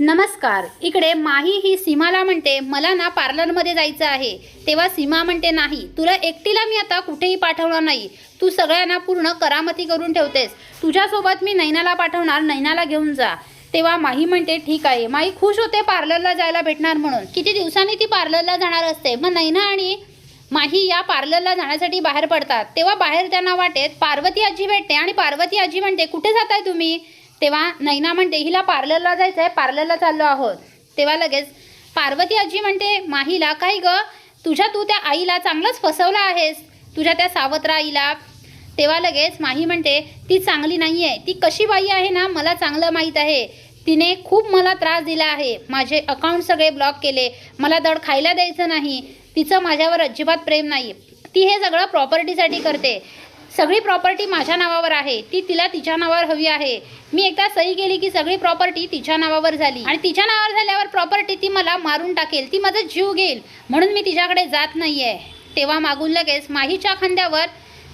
नमस्कार. इकडे माही ही सीमाला म्हणते मला ना पार्लरमध्ये जायचं आहे. तेव्हा सीमा म्हणते नाही तुला एकटीला मी आता कुठेही पाठवणार नाही. तू सगळ्यांना पूर्ण करामती करून ठेवतेस. तुझ्यासोबत मी नैनाला पाठवणार नैनाला घेऊन जा. तेव्हा माही म्हणते ठीक आहे. माही खुश होते पार्लरला जायला भेटणार म्हणून. किती दिवसांनी ती पार्लरला जाणार असते? मग नैना आणि माही या पार्लरला जाण्यासाठी बाहेर पडतात. तेव्हा बाहेर त्यांना वाटेत पार्वती आजी भेटते आणि पार्वती आजी म्हणते कुठे जाताय तुम्ही? तेव्हा नैना म्हणते हिला पार्लरला जायचं आहे पार्लरला चाललो आहोत. तेव्हा लगेच पार्वती आजी म्हणते माहीला काही ग? तुझ्या तू त्या आईला चांगलंच फसवलं आहेस. तुझ्या त्या सावत्र आईला. तेव्हा लगेच माही म्हणते ती चांगली नाही आहे ती कशी बाई आहे ना मला चांगलं माहीत आहे. तिने खूप मला त्रास दिला आहे. माझे अकाउंट सगळे ब्लॉक केले. मला दड खायला द्यायचं नाही. तिचं माझ्यावर अजिबात प्रेम नाही. ती हे सगळं प्रॉपर्टीसाठी करते. सगळी प्रॉपर्टी माझ्या नावावर आहे. ती तिला तिच्या नावावर हवी आहे. मी एकदा सही केली की सगळी प्रॉपर्टी तिच्या नावावर झाली. आणि तिच्या नावावर झाल्यावर प्रॉपर्टी ती मला मारून टाकेल. ती माझा जीव घेईल. म्हणून मी तिच्याकडे जात नाही आहे तेव्हा मागून लगेच माहीच्या खांद्यावर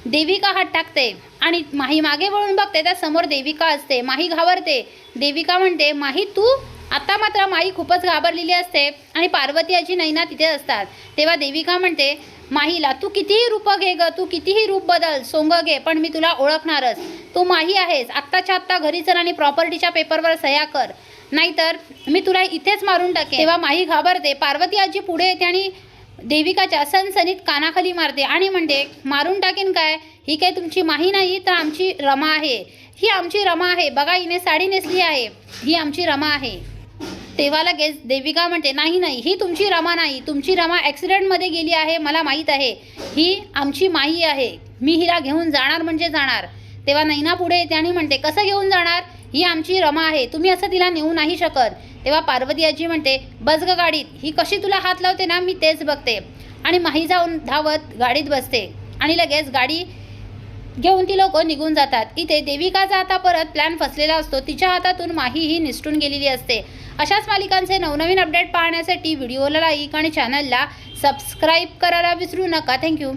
देविका हात टाकते. आणि माही मागे वळून बघते त्या समोर देविका असते. माही घाबरते. देविका म्हणते माही तू आता मात्र माई खूपच घाबरलेली असते आणि पार्वती आजी नैना तिथे असतात. तेव्हा देविका म्हणते माहीला तू कितीही रूप घे ग तू कितीही रूप बदल सोंग घे पण मी तुला ओळखणारच. तू माही आहेस. आत्ताच्या आत्ता घरी चल आणि प्रॉपर्टीच्या पेपरवर सह्या कर. नाहीतर मी तुला इथेच मारून टाकेन. तेव्हा माही घाबरते. पार्वती आजी पुढे येते आणि देविकाच्या सनसनीत कानाखाली मारते आणि म्हणते मारून टाकेन काय? ही काय तुमची माही नाही तर आमची रमा आहे. ही आमची रमा आहे. बघा हिने साडी नेसली आहे. ही आमची रमा आहे. तेव्हा लगेच देविका म्हणते नाही नाही ही तुमची रमा नाही. तुमची रमा ॲक्सिडेंटमध्ये गेली आहे मला माहीत आहे. ही आमची माही आहे. मी हिला घेऊन जाणार म्हणजे जाणार. तेव्हा नैना पुढे येते आणि म्हणते कसं घेऊन जाणार? ही आमची रमा आहे. तुम्ही असं तिला नेऊ नाही शकत. तेव्हा पार्वती आजी म्हणते बस ग गाडीत. ही कशी तुला हात लावते ना मी तेच बघते. आणि माही जाऊन धावत गाडीत बसते. आणि लगेच गाडी घेऊन ती लोक निघून जातात. इथे देविकाचा आता परत प्लॅन फसलेला असतो. तिच्या हातातून माही ही निसटून गेलेली असते. अशाच मालिकांचे नवनवीन अपडेट पाहण्यासाठी व्हिडिओला लाईक आणि चॅनलला सबस्क्राईब करायला विसरू नका. थँक्यू